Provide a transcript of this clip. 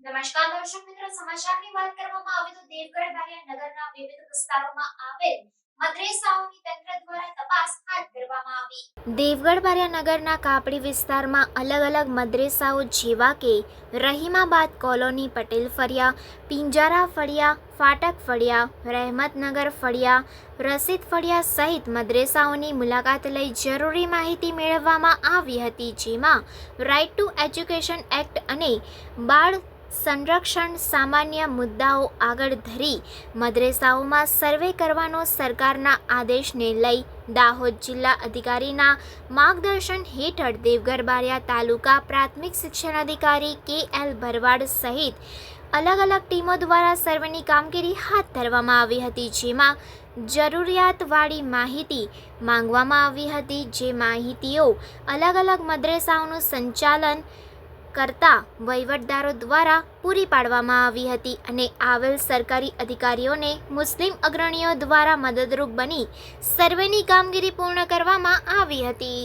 નમસ્કાર દર્શક મિત્રો, સમાચારની વાત કરવામાં આવે તો દેવગઢ બારિયા નગરના વિવિધ વિસ્તારોમાં આવેલ દેવગઢ બારિયા નગરના કાપડી વિસ્તારમાં અલગ અલગ મદ્રેસાઓ જેવા કે રહીમાબાદ કોલોની, પટેલ ફળિયા, પિંજારા ફળિયા, ફાટક ફળિયા, રહેમતનગર ફળિયા, રસીદ ફળિયા સહિત મદ્રેસાઓની મુલાકાત લઈ જરૂરી માહિતી મેળવવામાં આવી હતી, જેમાં રાઇટ ટુ એજ્યુકેશન એક્ટ અને બાળ સંરક્ષણ સામાન્ય મુદ્દાઓ આગળ ધરી મદ્રેસાઓમાં સર્વે કરવાનો સરકારના આદેશને લઈ દાહોદ જિલ્લા અધિકારીના માર્ગદર્શન હેઠળ દેવગર બારિયા તાલુકા પ્રાથમિક શિક્ષણ અધિકારી કે એલ ભરવાડ સહિત અલગ અલગ ટીમો દ્વારા સર્વેની કામગીરી હાથ ધરવામાં આવી હતી, જેમાં જરૂરિયાતવાળી માહિતી માંગવામાં આવી હતી, જે માહિતીઓ અલગ અલગ મદ્રેસાઓનું સંચાલન કરતા વહીવટદારો દ્વારા પૂરી પાડવામાં આવી હતી અને આવેલ સરકારી અધિકારીઓને મુસ્લિમ અગ્રણીઓ દ્વારા મદદરૂપ બની સર્વેની કામગીરી પૂર્ણ કરવામાં આવી હતી.